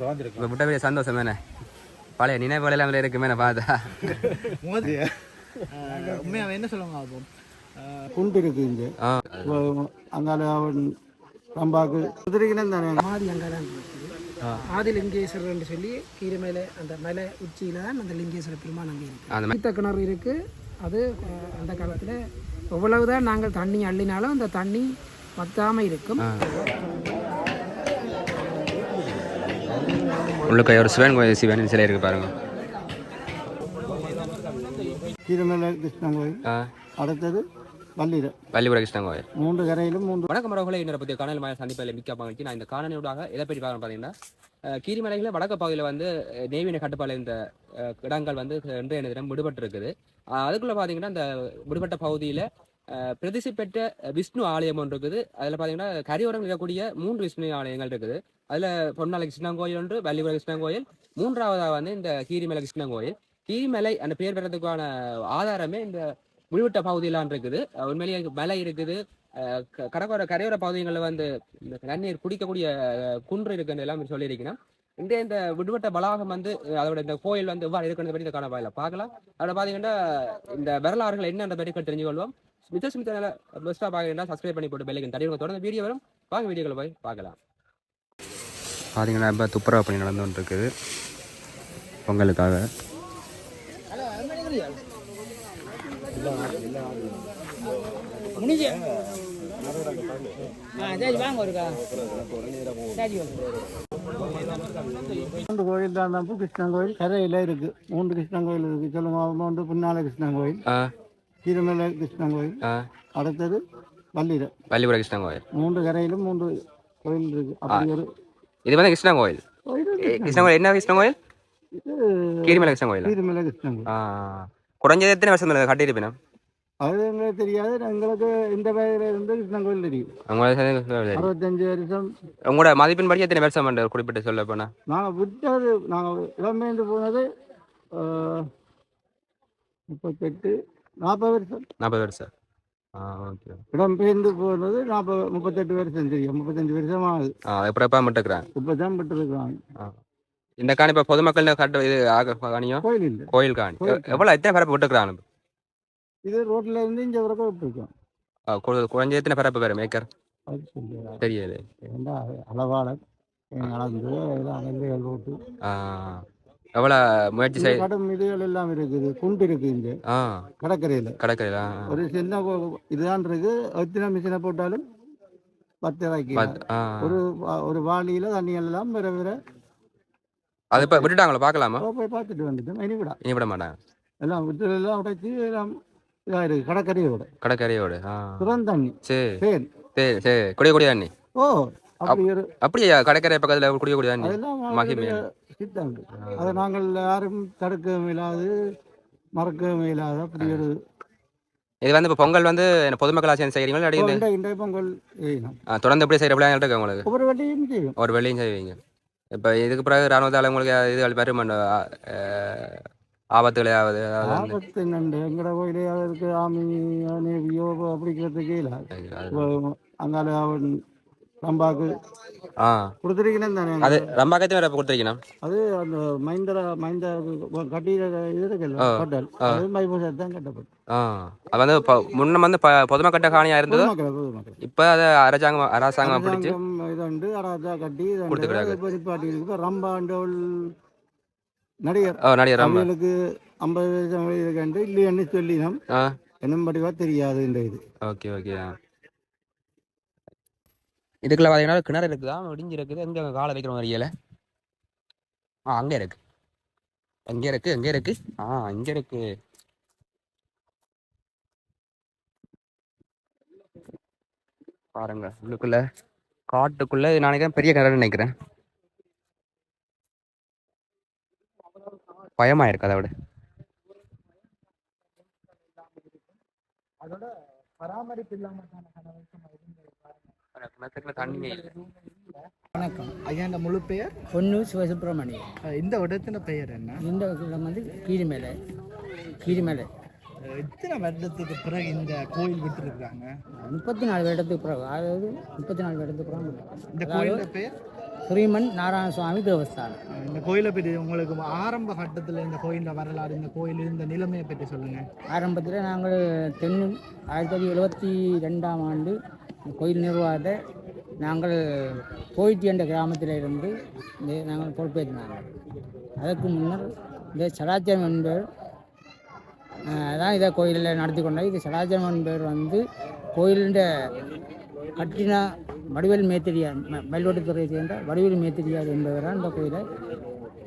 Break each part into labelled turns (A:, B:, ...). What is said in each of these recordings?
A: இப்போ விட்ட பெரிய சந்தோஷம் என்ன பழைய நினைவுகள் எல்லாம் இதுல இருக்குமே நான் பார்த்தா.
B: மோதி. உண்மையாக என்ன சொல்லுவாங்க அப்போ குண்டு இருக்கு இங்கே. அங்கால ரம்பாக்கு குதிரைக்கினம் தானே.
C: ஆதி அங்கே ஆதி லிங்கேஸ்வரர்னு சொல்லி கீரை மேலே அந்த மலை உச்சியில் தான் அந்த லிங்கேஸ்வர பெருமான் அங்கே இருக்குது
A: அந்த
C: தீர்த்த கிணறு இருக்குது அது அந்த காலத்தில் எவ்வளவுதான் நாங்கள் தண்ணி அள்ளினாலும் அந்த தண்ணி வத்தாமல் இருக்கும்.
A: உள்ளுக்க ஒரு சிவன் கோயில் சிவன் சிலை இருக்கு பாருங்க.
B: கிருஷ்ணன் கோயில். அடுத்தது வள்ளிர
A: பள்ளிபுர கிருஷ்ணன் கோயில்.
B: மூன்று கரையிலும் மூன்று
A: வணக்கம் மரபுகளை இன்னொரு பற்றிய காணல் மழை சந்திப்பில் மிக்க நான் இந்த காணொலியோடாக எதை பற்றி பார்க்கணும் பார்த்தீங்கன்னா அஹ், கீரிமலைகளில் வடக்கு பகுதியில் வந்து அஹ், நெய்வின கட்டுப்பாடு இந்த இடங்கள் வந்து இன்றைய தினம் விடுபட்டு இருக்குது அதுக்குள்ள பார்த்தீங்கன்னா இந்த விடுபட்ட பகுதியில் பிரதிசி பெற்ற விஷ்ணு ஆலயம் ஒன்று இருக்குது. அதில் பார்த்தீங்கன்னா கரையோரம் இருக்கக்கூடிய மூன்று விஷ்ணு ஆலயங்கள் இருக்குது. அதில் பொன்னாலை கிருஷ்ணன் கோயில் ஒன்று வள்ளிபுர கிருஷ்ணன் கோயில் மூன்றாவதாக வந்து இந்த கீரிமலை கிருஷ்ணன் கோயில். கீரிமலை அந்த பேர் பெறதுக்கான ஆதாரமே இந்த விடுபட்ட பகுதியிலான் இருக்குது. உண்மையிலேயே மலை இருக்குது. கடற்கரை கரையோர பகுதிகளில் வந்து இந்த தண்ணீர் குடிக்கக்கூடிய குன்று இருக்குன்னு எல்லாம் சொல்லியிருக்கணும் இந்த இந்த விடுபட்ட வளாகம் வந்து அதோட இந்த கோயில் வந்து எவ்வாறு இருக்குன்னு பற்றி இந்த காண பார்க்கலாம். அதில் பார்த்தீங்கன்னா இந்த வரலாறுகள் என்னன்ற பற்றி தெரிஞ்சுக்கொள்வோம். ஸ்மிதா ஸ்மிதா பெஸ்ட்டாக பார்க்கணும்னா சப்ஸ்கிரைப் பண்ணி போட்டு பெல்லைக்கன் தடி தொடர்ந்து வீடியோ வரும். வாங்க வீடியோக்களை போய் பார்க்கலாம். பார்த்தீங்கன்னா இப்போ துப்புரவு பணி நடந்து கொண்டு இருக்குது பொங்கலுக்காக
C: முடிஞ்சு ஆ சரி வாங்க ஒருக்கா சரி
B: மூன்று கோயில் தான் தான் கிருஷ்ணன் கோயில். கரையில் இருக்கு. மூன்று கிருஷ்ணன் கோயில் இருக்கு. சொல்லுங்க ஒன்று பின்னால கிருஷ்ணன் கோயில்.
A: ஆ
B: கீரமேல கிருஷ்ணன் கோயில் அடுத்தது வள்ளிர
A: வள்ளிபுர கிருஷ்ணன் கோயில்.
B: மூன்று கரையிலும் மூன்று கோயில் இருக்கு. அப்படி ஒரு
A: இது வந்து கிருஷ்ணன் கோயில். கிருஷ்ணன் கோயில். என்ன கிருஷ்ணன் கோயில்? கீரிமலை கிருஷ்ணன் கோயில்?
B: கீரமேல கிருஷ்ணன் கோயில்
A: குறைஞ்சது எத்தனை வருஷம் கட்டியிருப்பேன்
B: அது எங்களுக்கு தெரியாது. எங்களுக்கு இந்த வயதுல இருந்து கிருஷ்ணன் கோயில் தெரியும். அறுபத்தஞ்சு வருஷம்.
A: உங்களோட மதிப்பின்படி எத்தனை வருஷம் பண்ண குறிப்பிட்டு சொல்ல போனா.
B: நாங்கள் விட்டது. நாங்கள் இடம்பெயர்ந்து போனது முப்பத்தெட்டு நாற்பது வருஷம்
A: நாற்பது வருஷம் ஆ ஓகே.
B: இடம்பெயர்ந்து போனது நாற்பது முப்பத்தெட்டு வருஷம் தெரியும். முப்பத்தஞ்சு வருஷம் ஆகுது.
A: ஆ எப்போ மட்டுக்கிறேன்
B: இப்போ தான் விட்டுருக்காங்க
A: இந்த காணி இப்போ பொதுமக்கள் கட்ட இது ஆக காணியும்
B: கோயில் இல்லை.
A: கோயில் காணி.
B: கோயில்
A: எ- எவ்வளோ எத்தனை பரப்பு விட்டுக்கிறான்
B: இது ரோட்ல இருந்து இங்கே வரைக்கும் விட்டுருக்கோம்.
A: குறைஞ்ச எத்தனை பரப்பு பேர்? மேக்கர்
B: ஏண்டா அளவாளர் அளந்து நெல்லுகள் போட்டு
A: ஆ. எவ்வளோ முயற்சி செய்
B: கடும் இதுகள் எல்லாம் இருக்குது குண்டு இருக்கு இங்கே.
A: ஆ.
B: கடற்கரையில்.
A: கடற்கரையில்?
B: ஒரு சின்ன இதுதான் இருக்கு. எத்தனை மிஷினை போட்டாலும் பத்து ரூபாய்க்கு ஒரு ஒரு வாளியில தண்ணி எல்லாம் வேற வேற.
A: அது இப்போ விட்டுட்டாங்களா? பார்க்கலாமா?
B: போய் பார்த்துட்டு வந்துட்டோம் இனி விடா.
A: இனி விட மாட்டாங்க
B: எல்லாம் விட்டு எல்லாம் உடைச்சி எல்லாம் இதாக இருக்கு கடற்கரையோட.
A: கடற்கரையோடு ஆ.
B: சுரந்தண்ணி
A: சரி
B: தேன்.
A: சரி சரி குடிய குடியா அண்ணி
B: ஓ அப்படி
A: அப்படியா? கடற்கரை பக்கத்தில் குடிய குடியா அண்ணி
B: அதெல்லாம் சித்தம் அதை நாங்கள் யாரும் தடுக்கவும் இயலாது மறக்கவும் இயலாது. அப்படி ஒரு
A: இது வந்து இப்போ பொங்கல் வந்து பொதுமக்கள் ஆட்சி செய்கிறீங்களா
B: இண்டை பொங்கல்
A: தொடர்ந்து எப்படி செய்கிற பிள்ளைங்க இருக்கு உங்களுக்கு?
B: ஒவ்வொரு வட்டியும் செய்யும்
A: ஒரு வெள்ளியும் செய்வீங்க. இப்போ இதுக்கு பிறகு ராணுவத்தால் உங்களுக்கு இது வரும் ஆபத்துகள் வந்து-
B: ஆபத்து நண்டு எங்கட கோயிலே அதற்கு ஆமி நேவியோ
A: அது-
B: இப்போ அங்கால ரம்பாக்கு.
A: ஆ.
B: கொடுத்துருக்கணும் தானே
A: அது ரம்பாக்கத்தையும் வேற கொடுத்துருக்கணும்
B: அது அந்த மைந்தர மைந்த கட்டி இது இருக்குல்ல ஹோட்டல் அது மைபூசர் தான் கட்டப்படும்
A: ஆ. அது வந்து முன்ன வந்து ப பொதுமக்கட்ட காணியாக இருந்தது? இப்போ அதை அரசாங்கம் அரசாங்கம் பிடிச்சி
B: அரசாங்கம் இதுண்டு அராஜா கட்டி
A: கொடுத்துக்கிறாங்க.
B: இப்போ நிப்பாட்டி இருக்கு. இப்போ ரம்பாண்டவள் நடிகர்.
A: நடிகர் ரம்பா.
B: அவங்களுக்கு ஐம்பது வருஷம் இருக்கண்டு இல்லைன்னு சொல்லினோம்.
A: ஆ.
B: என்னும் படிவா தெரியாது இந்த இது.
A: ஓகே ஓகே இதுக்குள்ள பார்த்தீங்கன்னா கிணறு இருக்குதா. விடிஞ்சு இருக்குது. எங்கே காலை வைக்கிற மாதிரி ஆ அங்கே இருக்கு. எங்கே இருக்கு எங்கே இருக்கு. ஆ இங்கே இருக்கு. பாருங்க உள்ளுக்குள்ள காட்டுக்குள்ள நினைக்கிறேன் பெரிய கிணறு நினைக்கிறேன். பயமா இருக்கு அதை விட.
B: அதோட பராமரிப்பு இல்லாம வணக்கம். ஐயா இந்த முழு பெயர்
C: பொண்ணு சிவசுப்பிரமணியம்
B: அஹ் இந்த இடத்தின் பெயர் என்ன
C: இந்த இடம் வந்து கீரிமலை கீரிமலை
B: எத்தனை வருடத்துக்கு பிறகு இந்த கோயில் விட்டுருக்காங்க?
C: முப்பத்தி நாலு வருடத்துக்கு பிறகு அதாவது முப்பத்தி நாலு வருடத்துக்கு பிறகு.
B: இந்த கோயிலோட பெயர்?
D: ஸ்ரீமன் நாராயணசுவாமி தேவஸ்தானம்.
E: இந்த கோயிலை பற்றி உங்களுக்கு ஆரம்ப கட்டத்தில் இந்த கோயிலில் வரலாறு இந்த கோயில் இந்த நிலைமையை பற்றி சொல்லுங்கள்
D: ஆரம்பத்தில் நாங்கள் தென் ஆயிரத்தி தொள்ளாயிரத்தி எழுபத்தி ரெண்டாம் ஆண்டு கோயில் நிர்வாகத்தை நாங்கள் போயிட்டி என்ற கிராமத்தில் இருந்து இந்த நாங்கள் பொறுப்பேற்றினாங்க. அதற்கு முன்னர் இந்த சடாச்சரம் என்பவர் அதான் தான் இதை கோயிலில் நடத்தி கொண்டார். இது சடாச்சரம் என்பவர் வந்து கோயிலின் கட்டின வடிவேல் மேத்திரியார் ம- சேர்ந்த வடிவேல் மேத்திரியார் என்பவர் இந்த கோயிலை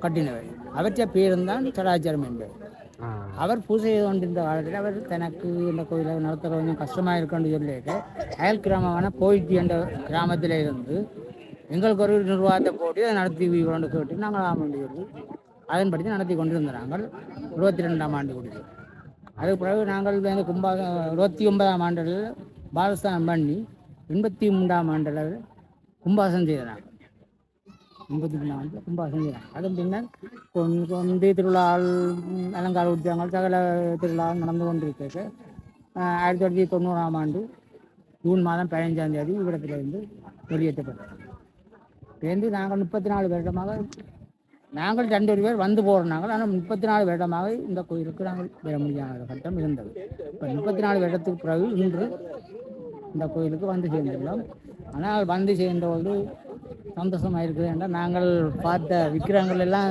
D: கட்டினவர். அவற்றை பேருந்தான் சடாச்சாரம் என்பவர். அவர் பூஜை செய்து கொண்டிருந்த காலத்தில் அவர் தனக்கு இந்த கோயிலை நடத்த கொஞ்சம் கஷ்டமாக இருக்குன்னு சொல்லிட்டு அயல் கிராமமான போயிட்டி என்ற கிராமத்தில் இருந்து எங்களுக்கு ஒரு நிர்வாகத்தை போட்டு அதை நடத்தி கொண்டு கேட்டு நாங்கள் ஆமாண்டி சொல்லி அதன்படி நடத்தி கொண்டிருந்த நாங்கள் இருபத்தி ரெண்டாம் ஆண்டு கூடிய அதுக்கு பிறகு நாங்கள் வந்து கும்பா இருபத்தி ஒன்பதாம் ஆண்டில் பாலஸ்தானம் பண்ணி எண்பத்தி மூன்றாம் ஆண்டில் கும்பாசனம் செய்தாங்க நாங்கள் எண்பத்தி கும்பாசனம் அதன் பின்னர் கொண்டு கொண்டு திருவிழா அலங்கார உற்சவங்கள் சகல திருவிழா நடந்து கொண்டிருக்கிறது ஆயிரத்தி தொள்ளாயிரத்தி தொண்ணூறாம் ஆண்டு ஜூன் மாதம் பதினஞ்சாம் தேதி இவ்விடத்திலிருந்து வெளியேற்றப்பட்டது சேர்ந்து நாங்கள் முப்பத்தி நாலு வருடமாக நாங்கள் ரெண்டு ஒரு பேர் வந்து போகிறோம் நாங்கள் ஆனால் முப்பத்தி நாலு வருடமாக இந்த கோயிலுக்கு நாங்கள் வர முடியாத கட்டம் இருந்தது இப்போ முப்பத்தி நாலு வருடத்துக்கு பிறகு இன்று இந்த கோயிலுக்கு வந்து சேர்ந்துள்ளோம் ஆனால் வந்து சேர்ந்தபோது சந்தோஷமாக இருக்குது என்றால் நாங்கள் பார்த்த விக்கிரங்கள் எல்லாம்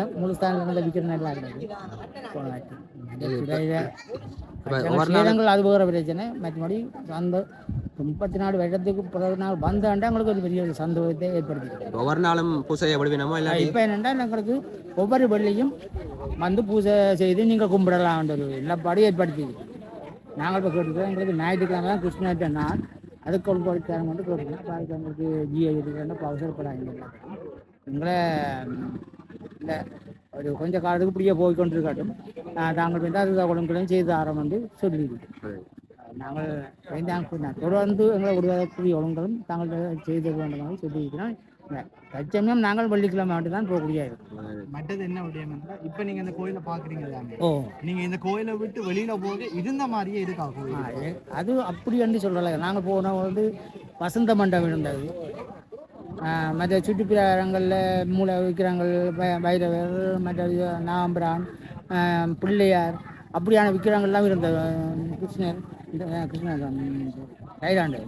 D: இருந்த விக்கிரம் எல்லாம் இருந்தது அது வேறு பிரச்சனை. மற்றபடி அந்த முப்பத்தி நாலு வருடத்துக்கு பிறகு நாள் வந்தாண்டா எங்களுக்கு ஒரு பெரிய ஒரு சந்தோஷத்தை ஏற்படுத்தி
A: ஒவ்வொரு நாளும் எப்படி வேணுமோ இல்லாட்டி?
D: இப்போ என்னென்னா எங்களுக்கு ஒவ்வொரு வெள்ளியும் வந்து பூஜை செய்து நீங்கள் கும்பிடலாம்ன்ற ஒரு எல்லாப்பாடும் ஏற்படுத்தி நாங்கள் இப்போ கேட்டுக்கிறோம் எங்களுக்கு ஞாயிற்றுக்கிழமை தான் கிருஷ்ணாட்ட நாள் அதுக்கு ஒரு கோரிக்காரங்க வந்து கேட்டுக்கிறோம் பாதிக்கு ஜிஐ இருக்கிற அவசரப்படாங்க எங்களை ம், இந்த ஒரு கொஞ்ச காலத்துக்கு இப்படியே போய் கொண்டிருக்கட்டும். ஆஹ் தாங்கள் வந்து அது ஒழுங்குகளையும் செய்து ஆரம் வந்து சொல்லியிருக்கோம் நாங்கள் தொடர்ந்து எங்களை உருவாக்கக்கூடிய ஒழுங்குகளும் தாங்கள் செய்து வேண்டும் சொல்லியிருக்கிறோம். தற்சமயம் நாங்கள் வெள்ளிக்கிழமை மட்டும் தான் போகக்கூடிய
E: மற்றது என்ன விடயம் என்றால் இப்போ நீங்கள் இந்த கோயிலை பார்க்குறீங்க
D: ஓ
E: நீங்கள் இந்த கோயிலை விட்டு வெளியில் போக இருந்த மாதிரியே இருக்கா கோயில்
D: அது அப்படி என்று சொல்லலை நாங்கள் போன வந்து வசந்த மண்டபம் இருந்தது மற்ற சுற்றுப்பிரகாரங்களில் மூளை விற்கிறாங்கள் பைரவர் மற்ற நாம்பரான் பிள்ளையார் அப்படியான விக்கிரங்கள்லாம் இருந்தது ஆ, கிருஷ்ணர் கிருஷ்ணர் கைலாண்டு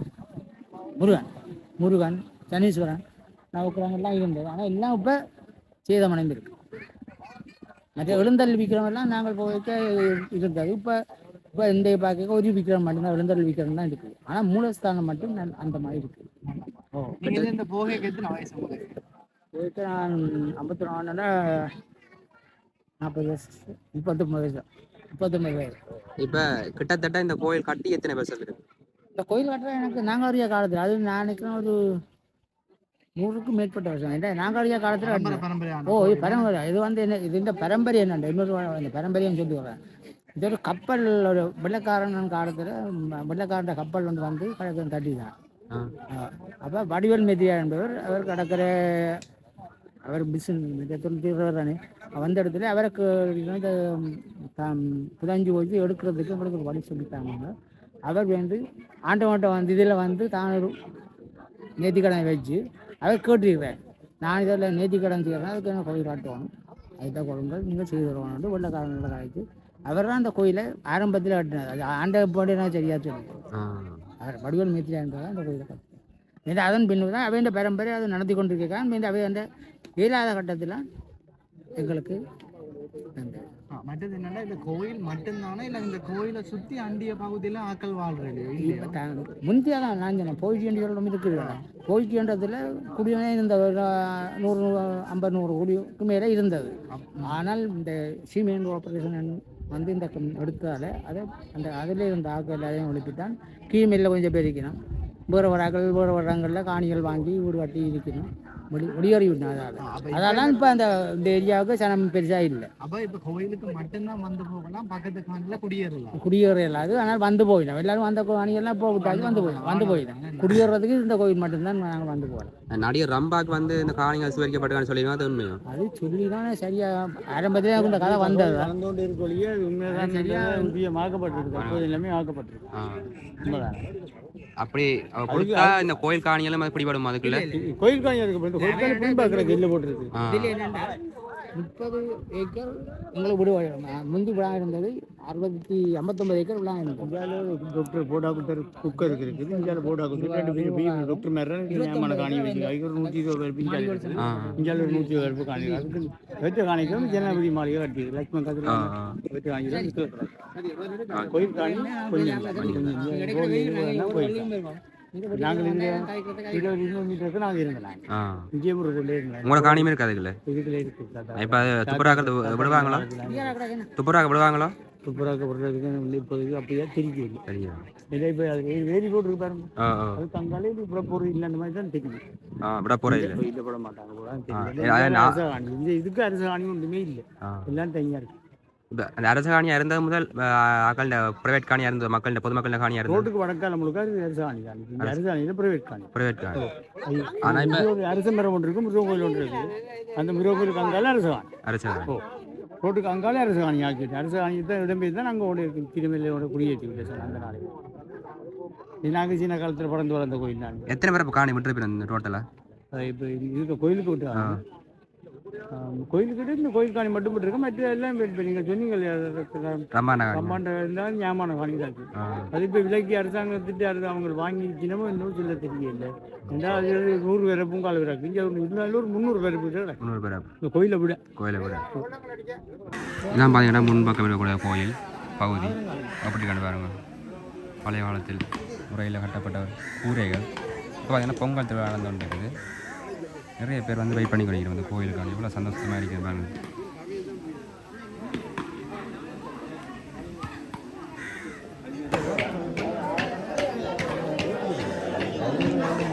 D: முருகன் முருகன் சனீஸ்வரன் நவக்கிரகங்கள்லாம் இருந்தது. ஆனால் எல்லாம் இப்போ சேதமடைந்திருக்கு. மற்ற எழுந்தல் விக்கிரமெல்லாம் நாங்கள் போய்க்க இருந்தது. இப்போ இப்போ இந்த பார்க்க ஒரு விக்கிரம் மட்டும்தான் எழுந்தல் விக்கிரம் தான் இருக்குது. ஆனால் மூலஸ்தானம் மட்டும் அந்த மாதிரி இருக்குது ஓ
E: இந்த போகை எத்தனை வயசு
D: நான் ஐம்பத்தி நாலுனா நாற்பது வயசு முப்பத்தொம்பது வயசு முப்பத்தொம்பது வயசு.
A: இப்ப கிட்டத்தட்ட இந்த கோயில் கட்டி எத்தனை வருஷம் இருக்கு
D: இந்த கோயில் கட்டுற எனக்கு நாங்கள் அறிய காலத்தில். அது நான் நினைக்கிறேன் ஒரு நூறுக்கும் மேற்பட்ட வருஷம். நாங்கள் அறிய காலத்தில் ஓ இது. பரம்பரை. இது வந்து என்ன இது இந்த பரம்பரை என்னண்ட? இன்னொரு இந்த பரம்பரைன்னு சொல்லி வரேன் இது ஒரு கப்பல் ஒரு வெள்ளக்காரன் காலத்தில் வெள்ளக்காரன் கப்பல் வந்து வந்து கடற்கரை தட்டிதான்.
A: ஆ.
D: அப்போ வடிவேல் மெதியா என்பவர் அவர் கடற்கரை அவர் பிசினஸ் தொழில் தானே. வந்த இடத்துல அவருக்கு வந்து தாம் புதஞ்சு போய் எடுக்கிறதுக்கு உங்களுக்கு ஒரு வழி சொல்லித்தாங்க அவர் வந்து ஆண்டவன்ட்ட வந்து இதில் வந்து தான் ஒரு நேர்த்திக்கடன் வச்சு அவர் கேட்டிருக்கிறார் நான் இதில் நேர்த்திக்கடன் செய்கிறேன் அதுக்கு என்ன கோயில் காட்டுவோம் அதுதான் கொடுங்கள். நீங்கள் செய்து தருவாங்க வெள்ளக்காரங்கள கலைக்கு அவர் தான் அந்த கோயிலை ஆரம்பத்தில் கட்டினார். அது ஆண்ட போட்டு சரியா சொல்லி
A: ஆ.
D: அவர் வடிவல் மீத்திரா என்பதான் அந்த கோயிலை கட்டினார். இந்த அதன் பின்பு தான் அவை இந்த பரம்பரை அதை நடத்தி கொண்டிருக்கான். மீண்டும் அவை அந்த இயலாத கட்டத்தில் எங்களுக்கு
E: மற்றது என்னன்னா இந்த கோயில் மட்டும்தானே? இல்லை இந்த கோயிலை சுற்றி அண்டிய பகுதியில் ஆக்கள் வாழ்றது
D: இப்போ த முந்தைய தான் நான் சொன்னேன் சொல்லும் இருக்குது போயிட்டுன்றதுல குடியுமே இருந்த ஒரு நூறு ஐம்பது நூறு குடிக்கு மேலே இருந்தது. ஆனால் இந்த சீமெண்ட் ஆப்ரேஷன் வந்து இந்த எடுத்ததால அதை அந்த அதில் இருந்த ஆக்கள் எல்லாரையும் ஒழிப்பித்தான் கீழ்மையில் கொஞ்சம் பெருக்கணும் வேறு வராக்கள் வேறு வரங்களில் காணிகள் வாங்கி வீடு கட்டி இருக்கணும் முடி முடியறி விடணும் அதால்
E: அப்ப
D: அதெல்லாம் இப்போ அந்த இந்த ஏரியாவுக்கு சனம் பெருசாக இல்லை.
E: அப்போ இப்போ கோயிலுக்கு மட்டும்தான் வந்து போகலாம் பக்கத்து காணில் குடியேறலாம்.
D: குடியேற இல்லாது ஆனால் வந்து போயிடும். எல்லாரும் வந்த அணியெல்லாம் போக விட்டாச்சு வந்து போயிடும். வந்து போயிடும். குடியேறதுக்கு இந்த கோயில் மட்டும்தான் நாங்கள் வந்து போகலாம்.
A: நடிகர் ரம்பாக்கு வந்து இந்த காணிகள் சுவரிக்கப்பட்டிருக்கான்னு சொல்லிடுவோம் அது உண்மையா?
D: அது சொல்லி தான் சரியா ஆரம்பத்திலே இந்த கதை வந்தது.
B: நடந்து கொண்டு இருக்கொழியே உண்மைதான்
D: சரியா
B: முக்கியமாக்கப்பட்டிருக்கு அப்போது எல்லாமே ஆக்கப்பட்டிருக்கு.
A: ஆ.
B: உண்மைதான்.
A: அப்படி அவ கொடுத்தா இந்த கோயில் காணியெல்லாம் அது பிடிபடும் அதுக்குள்ள?
F: கோயில் காணி இருக்கு கோயில் காணி பின்பாக்கிற கெல்ல போட்டுருக்கு.
D: முப்பது ஏக்கர் எங்களுக்கு விடுவாங்க முந்தி விழா இருந்தது அறுபத்தி ஐம்பத்தொம்பது ஏக்கர் விழா இருந்தது
F: இந்தியாவில் டாக்டர் போடா குத்தர் குக்கர் இருக்குது இந்தியாவில் போடா குத்தர் ரெண்டு பேரும் டாக்டர் மேலே நியமன காணி வச்சு அதுக்கு ஒரு நூற்றி இருபது பேர் பிஞ்சாலி இந்தியாவில் ஒரு நூற்றி இருபது பேர் காணி அதுக்கு வெச்ச காணிக்கும் ஜனாதிபதி மாளிகை கட்டி லட்சுமண் கதிர
A: ஆ, ஆ.
F: வெச்ச காணி தான் நிற்கிறது கோயில் காணி கொஞ்சம் கொஞ்சம் கோயில். நாங்கள் இருபது இருபது மீட்டருக்கு நாங்கள் இருந்தோம்.
A: ஆ.
F: விஜயபுரத்தில் இருந்தோம்.
A: உங்களோட காணியுமே இருக்கு அதுக்குள்ள?
F: இதுக்குள்ள இருக்கு
A: இப்போ அது துப்புராக்கிறது விடுவாங்களா? துப்புராக்க விடுவாங்களோ?
F: துப்புராக்க விடுறதுக்கு இப்போதைக்கு அப்படியே திருப்பி இல்லை இப்போ அது வேலி போட்டு இருக்கு பாருங்க அது தங்காலே இது இப்போ பொருள் இல்லை அந்த மாதிரி தான் தெரியும்
A: ஆ விட போகிற இல்லை.
F: இல்லை போட மாட்டாங்க. இதுக்கு அரச காணி ஒன்றுமே இல்லை. எல்லாம் தனியாக இருக்கு.
A: அந்த அரச காணியாக இருந்தது முதல் ஆக்கள ப்ரைவேட் காணியாக இருந்தது மக்கள்கிட்ட பொதுமக்கள் காணியாக இருந்தது.
F: ரோட்டுக்கு வடக்கால முழுக்க அரச காணி தான். அரச காணியில் பிரைவேட் காணி.
A: ப்ரைவேட் காணி.
F: அது
A: ஆனா இப்ப-
F: அரச மரம் ஒன்று இருக்கு மிருக கோயில் ஒன்று இருக்குது அந்த மிருக கோயிலுக்கு அங்கால அரச காணி.
A: அரச காணி.
F: ரோட்டுக்கு அங்காலே அரச காணி ஆக்கிட்டு அரச காணி தான் இடம்பெயர் தான் நாங்கள் ஓடி திருமலையோட குடியேற்றி விட்டு சார் அந்த நாளைக்கு நாங்கள் சின்ன காலத்தில் பிறந்து வளர்ந்த கோயில் தான்.
A: எத்தனை பேர் இப்போ காணி விட்டுருப்பீங்க இந்த டோட்டலாக
F: இப்போ இருக்க கோயிலுக்கு விட்டு கோயிலுக்கிட்ட இந்த கோயில் காணி மட்டும் இருக்கு மற்ற எல்லாம் நீங்கள் சொன்னீங்க ஞாபகம் காணி. தான் இருக்கு. அது இப்போ விலைக்கு அரசாங்கத்திட்டு அது அவங்க வாங்கி சின்னமோ இன்னும் சொல்ல தெரியல. ஏன்னா அது நூறு பேரை பூங்கால் பிறகு இங்கே ஒரு இருந்தாலும் ஒரு முந்நூறு பேர் போயிட்டு
A: முந்நூறு பேர்
F: இந்த கோயிலை விட.
A: கோயிலை விட. இதான் பார்த்தீங்கன்னா முன்பக்கம் இருக்கக்கூடிய கோயில் பகுதி. அப்படி கண்டு பாருங்க. பழைய காலத்தில் முறையில் கட்டப்பட்ட கூரைகள். இப்போ பார்த்தீங்கன்னா பொங்கல் திருவிழா நடந்து கொண்டு இருக்குது நிறைய பேர் வந்து வெயிட் பண்ணி கிடைக்கிறோம் இந்த கோயிலுக்கான எவ்வளோ சந்தோஷமாக இருக்குது பாருங்கள்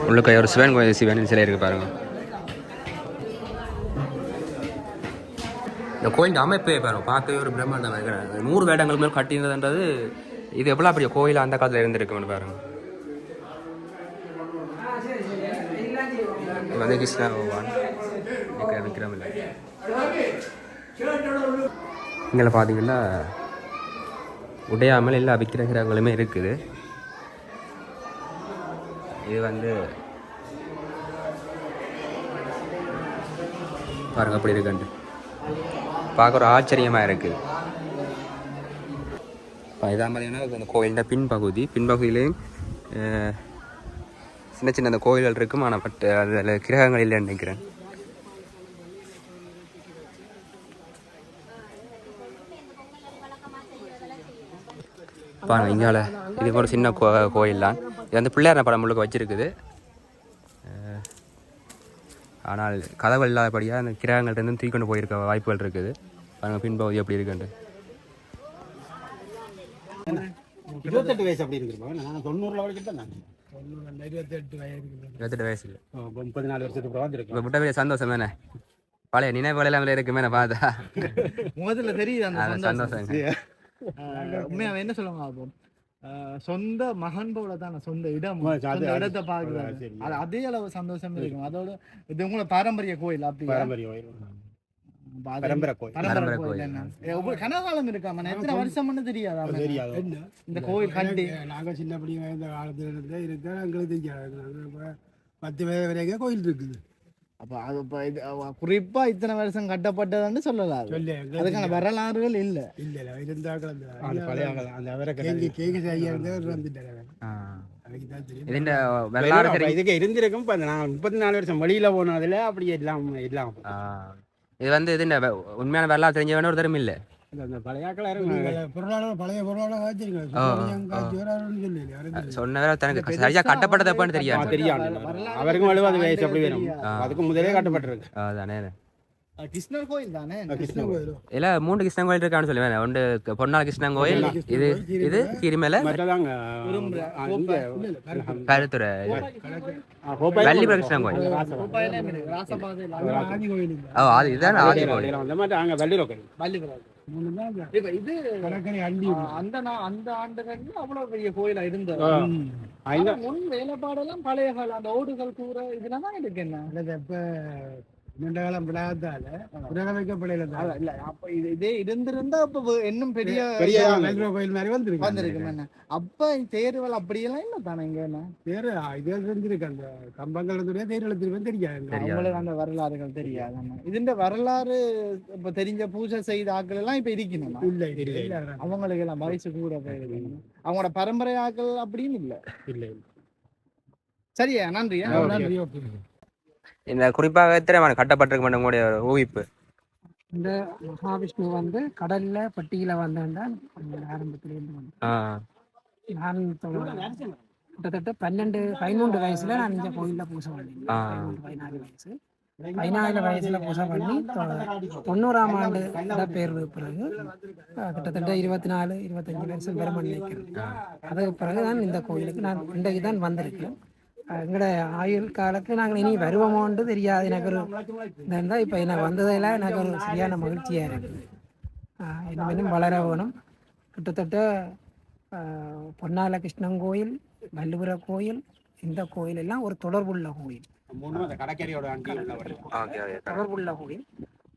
A: உள்ளுக்க ஒரு சிவன் கோயில் சிவன் சிலை இருக்கு பாருங்க. இந்த கோயில் அமைப்பே பாருங்க பார்க்கவே ஒரு பிரம்மாண்டமாக இருக்கிற நூறு வேடங்கள் மேல் கட்டினதுன்றது இது எவ்வளோ பெரிய கோயில் அந்த காலத்தில் இருந்திருக்குன்னு பாருங்க. இது பகவான் விக்கிர விக்ரம் இல்லை இங்கே பார்த்தீங்கன்னா உடையாமல் எல்லா விக்கிரகங்களுமே இருக்குது இது வந்து பாருங்க அப்படி இருக்குன்ட்டு பார்க்க ஒரு ஆச்சரியமாக இருக்குது இதான் பார்த்தீங்கன்னா இந்த கோயிலின் பின்பகுதி பின்பகுதியிலேயும் சின்ன சின்ன அந்த கோயில்கள் இருக்கும் ஆனால் பட் அதில் கிரகங்கள் இல்லைன்னு நினைக்கிறேன். பாருங்க இங்கால இது ஒரு சின்ன கோ கோயில் தான் இது வந்து பிள்ளையார் படம் முழுக்க வச்சுருக்குது. ஆனால் கதவு இல்லாதபடியாக அந்த கிரகங்கள்ட்ட தூக்கி கொண்டு போயிருக்க வாய்ப்புகள் இருக்குது. பாருங்க பின்பகுதி எப்படி இருக்குன்ட்டு.
F: இருபத்தெட்டு வயசு அப்படி இருக்கிறோம் நான் தொண்ணூறுல வரைக்கும் தான் நான்.
G: இருபத்தெட்டு
A: வயசு இல்லை
F: முப்பத்தி நாலு வருஷத்துக்கு அப்புறம் வந்திருக்கேன்
A: இப்போ விட்ட பெரிய சந்தோஷம் தானே? பழைய நினைவுகள் எல்லாம் இருக்குமே நான் பார்த்தா.
E: முதல்ல தெரியுது அந்த சந்தோஷம். உண்மையாவே என்ன சொல்லுவாங்க அப்போ? ஆஹ் சொந்த மகன் போல தான் சொந்த இடம் சொந்த
F: அது-
E: இடத்தை
F: சரி.
E: அது அதே அளவு சந்தோஷம் இருக்கும். அதோட இது உங்களோட பாரம்பரிய கோயில் அப்படி
F: பாரம்பரிய கோயில். பரம்பரை
E: தெரியாது
F: தெரியாது.
E: இந்த கோயில்
G: கண்டு. பத்து வயது வரைக்கும் கோயில் இருக்குது.
E: அப்போ அது இத்தனை வருஷம் கட்டப்பட்டதுன்னு சொல்லலாம் அதுக்கான வரலாறுகள் இல்ல.
G: இல்ல இல்லை இருந்தாக்கள்
F: பழைய அந்த இதுக்கு இருந்திருக்கும் இப்போ முப்பத்தி நாலு வருஷம் வழியில போனதில் அப்படி எல்லாம் எல்லாம்
A: இது வந்து இது உண்மையான வரலாறு தெரிஞ்சவன ஒருத்தரும் இல்லை. சொன்னவரை தனக்கு சரியா கட்டப்பட்டது எப்பன்னு தெரியாது.
F: அவருக்கும் எழுபது வயசு அப்படி வரும் அதுக்கு முதலே கட்டப்பட்டிருக்கு.
A: அதானே.
E: கிருஷ்ணர் கோயில் தானே?
F: கிருஷ்ண கோயில்.
A: இல்ல மூன்று கிருஷ்ணன் கோயில் இருக்கான்னு சொல்லுவேன். ஒன்று பொன்னாள் கிருஷ்ணன் கோயில் இது இது கிரிமலை. கருத்துறை. கோயில். ஓ அது இதுதான் ஆதி கோயில்.
G: மூணு
E: இது அந்த அந்த ஆண்டுகள்ல அவ்வளவு பெரிய கோயிலா இருந்தது. முன் வேலைப்பாடெல்லாம் பழைய காலம் அந்த ஓடுகள் இருக்கு என்ன?
G: அல்லது இப்ப
B: நீண்ட காலம் விடாதால புனரமைக்கப்படையில
E: இல்ல அப்ப இது இதே இருந்திருந்தா அப்ப இன்னும் பெரிய
B: பெரிய கோயில் மாதிரி வந்திருக்கு
E: வந்திருக்கும் என்ன? அப்ப தேர்தல் அப்படியெல்லாம் இல்ல தானே இங்க என்ன?
B: வேற இது இருந்திருக்கு. அந்த கம்பங்கள் இருந்துடைய தேர் எழுத்திருப்பேன் தெரியாது
E: அவங்களுக்கு அந்த வரலாறுகள் தெரியாது. இதுன்ற வரலாறு இப்ப தெரிஞ்ச பூஜை செய்த ஆட்கள் எல்லாம் இப்ப இருக்கணுமா?
B: இல்ல இல்ல
E: அவங்களுக்கு எல்லாம் வயசு கூட போயிருக்கு அவங்களோட பரம்பரை ஆட்கள் அப்படின்னு இல்ல.
B: இல்ல
E: சரியா? நன்றி
B: நன்றி
A: இந்த குறிப்பாக திரைமான கட்டப்பட்டிருக்க ஒரு ஊகிப்பு?
C: இந்த மகாவிஷ்ணு வந்து கடல்ல பட்டியல வந்தான் ஆரம்பத்திலேருந்து வந்து.
A: ஆ.
C: நான் கிட்டத்தட்ட பன்னெண்டு பதிமூன்று வயசுல நான் இந்த கோயில்ல பூஜை பண்ணேன். பதினாலு வயசு. பதினாலு வயசுல பூஜை பண்ணி தொண்ணூறாம் ஆண்டு இடப்பெயர்வு பிறகு கிட்டத்தட்ட இருபத்தி நாலு இருபத்தஞ்சு வருஷம் பெருமன் நினைக்கிறேன். அதுக்கு பிறகு தான் இந்த கோயிலுக்கு நான் இன்றைக்கு தான் வந்திருக்கேன் எங்களோட ஆயுள் காலத்துக்கு நாங்கள் இனி வருவோமோன்ட்டு தெரியாது. எனக்கு ஒரு இருந்தால் இப்போ எனக்கு வந்ததில் எனக்கு ஒரு சரியான மகிழ்ச்சியாக இருக்குது. இன்னும் இன்னும் வளர வேணும். கிட்டத்தட்ட பொன்னால கிருஷ்ணன் கோயில் வள்ளுவர கோயில் இந்த கோயில் எல்லாம் ஒரு தொடர்புள்ள கோயில். தொடர்புள்ள கோயில்.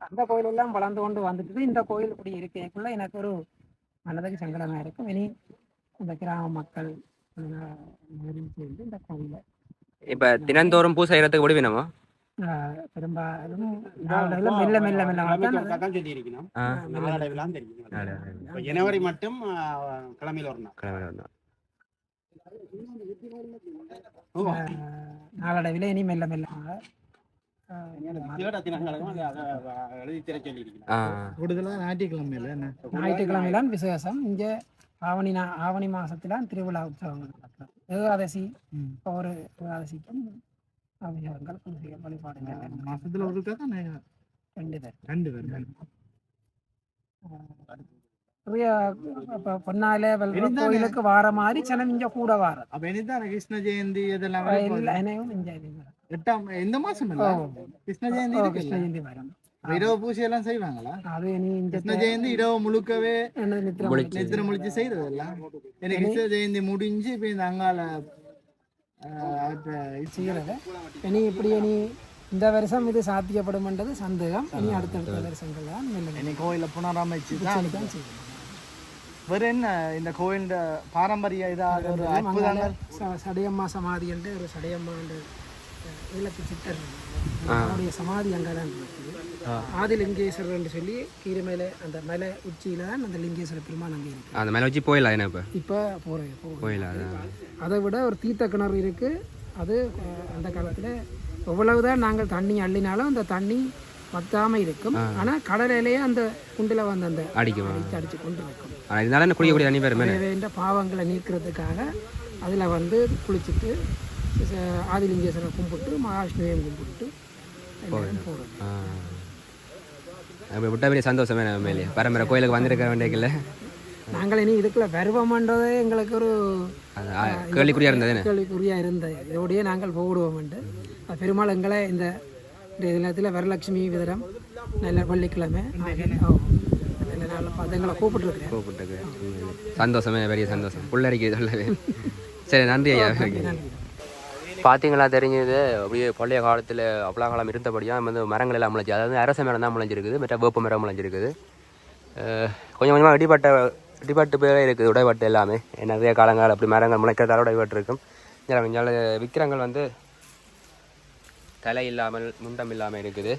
C: அந்த கோயில் எல்லாம் வளர்ந்து கொண்டு வந்துட்டு இந்த கோயில் இப்படி இருக்கக்குள்ள எனக்கு ஒரு மனதுக்கு சங்கடமா இருக்கும். இனி இந்த கிராம மக்கள் சேர்ந்து இந்த கோயிலை
A: இப்போ தினந்தோறும் பூசை செய்யறதுக்கு விடுவினமா
C: பெரும்பாலும் நாளடைவுல மெல்ல மெல்ல மெல்ல
B: ஜனவரி மட்டும் கிழமையில
A: கிளம்பி வந்தோம்
C: அஹ், நாளடைவில் இனி மெல்ல மெல்லமாக அஹ்,
B: இதோட தினங்களுக்கும் அதை- அதை எழுதி திரை சொல்லி இருக்கணும்
A: ஆ.
E: கூடுதலா ஞாயிற்றுக்கிழமையில என்ன?
C: ஞாயிற்றுக்கிழமையிலான் விசேஷம். இங்கே ஆவணி ஆவணி மாசத்திலான் திருவிழா உற்சவங்கள் நடக்கும். ஏகாதசி ஒரு ஏகாதசிக்கும் அபிஷேகங்கள் பூஜைகள் வழிபாடுகள்.
E: மாசத்துல ஒரு
C: ரெண்டு பேர்.
E: ரெண்டு பேர்
C: நிறைய பொன்னால. கோயிலுக்கு வார மாதிரி சனம் இங்க கூட வார
E: அப்ப இனிதான் கிருஷ்ண ஜெயந்தி இதெல்லாம்
C: இங்க வரும்.
E: எட்டாம் இந்த மாசம் இல்ல? கிருஷ்ண ஜெயந்தி?
C: கிருஷ்ண ஜெயந்தி வரும்.
E: இரவு பூஜை எல்லாம் செய்வாங்களா
C: அது இனி
E: கிருஷ்ண ஜெயந்தி இரவு முழுக்கவே
C: நித்திரை
A: முழிச்சு.
E: செய்யறது எல்லாம் எனக்கு கிருஷ்ண ஜெயந்தி முடிஞ்சு இப்ப இந்த அங்கால
C: செய்கிறது இனி இப்படி இனி இந்த வருஷம் இது சாத்தியப்படும்ன்றது சந்தேகம். இனி அடுத்தடுத்த வருஷங்கள் தான்
E: இனி கோயில புனரமைச்சு தான்
C: செய்யணும்.
E: வேற என்ன இந்த கோயில் பாரம்பரிய இதாக ஒரு அற்புதங்கள்?
C: சடையம்மா சமாதி என்று ஒரு சடையம்மா ஈழத்து சித்தர் அவருடைய சமாதி அங்கே தான் இருக்குது ஆதிலிங்கேஸ்வரர் என்று சொல்லி கீரை மேலே அந்த மலை உச்சியில தான் அந்த லிங்கேஸ்வர பெருமான் அங்கே இருக்கு.
A: அந்த மேலே வச்சு போயிடலாம் என்ன இப்போ?
C: இப்போ போகிறேன்
A: அதான்
C: அதை விட ஒரு தீர்த்த கிணறு இருக்கு. அது அந்த காலத்தில் எவ்வளவுதான் நாங்கள் தண்ணி அள்ளினாலும் அந்த தண்ணி வத்தாம இருக்கும். ஆனால் கடலையிலேயே அந்த குண்டில் வந்து அந்த
A: அடிக்குமா
C: அடிச்சு அடிச்சு கொண்டு இருக்கும்
A: இதனால தண்ணி
C: பாவங்களை நீக்கிறதுக்காக அதில் வந்து குளிச்சுட்டு ஆதிலிங்கேஸ்வரரை கும்பிட்டு
A: ஆ. அப்போ விட்ட பெரிய சந்தோஷமே நம்ம மேலே. பரம்பரை கோயிலுக்கு வந்திருக்க வேண்டியதில்ல
C: நாங்கள் இனி இதுக்குள்ள வருவோம்ன்றதே எங்களுக்கு ஒரு
A: கேள்விக்குறியா இருந்தது என்ன?
C: கேள்விக்குறியாக இருந்தது. இதோடய நாங்கள் போடுவோம்ண்டு அது பெருமாள் எங்களை இந்த இந்த தினத்தில் வரலட்சுமி விதரம் நல்ல வெள்ளிக்கிழமை நல்ல நாள் பார்த்து எங்களை கூப்பிட்டுருக்குறேன்.
A: கூப்பிட்டுக்கு சந்தோஷமே பெரிய சந்தோஷம். புள்ளரிக்கு சொல்லவே. சரி நன்றி ஐயா. பார்த்தீங்களா தெரிஞ்சது? அப்படியே பழைய காலத்தில் அப்பலா காலம் இருந்தபடியாக வந்து மரங்கள் எல்லாம் முளைஞ்சி அதாவது அரச மரம் தான் முளைஞ்சிருக்குது மற்ற வேப்ப மரம் முளைஞ்சிருக்குது. கொஞ்சம் கொஞ்சமாக இடிபட்ட இடிபட்டு போய் இருக்குது உடைபட்டு எல்லாமே. நிறைய காலங்கள் அப்படி மரங்கள் முளைக்கிறதால உடைபட்டு இருக்கும். கொஞ்சம் விக்கிரங்கள் வந்து தலை இல்லாமல் முண்டம் இல்லாமல் இருக்குது.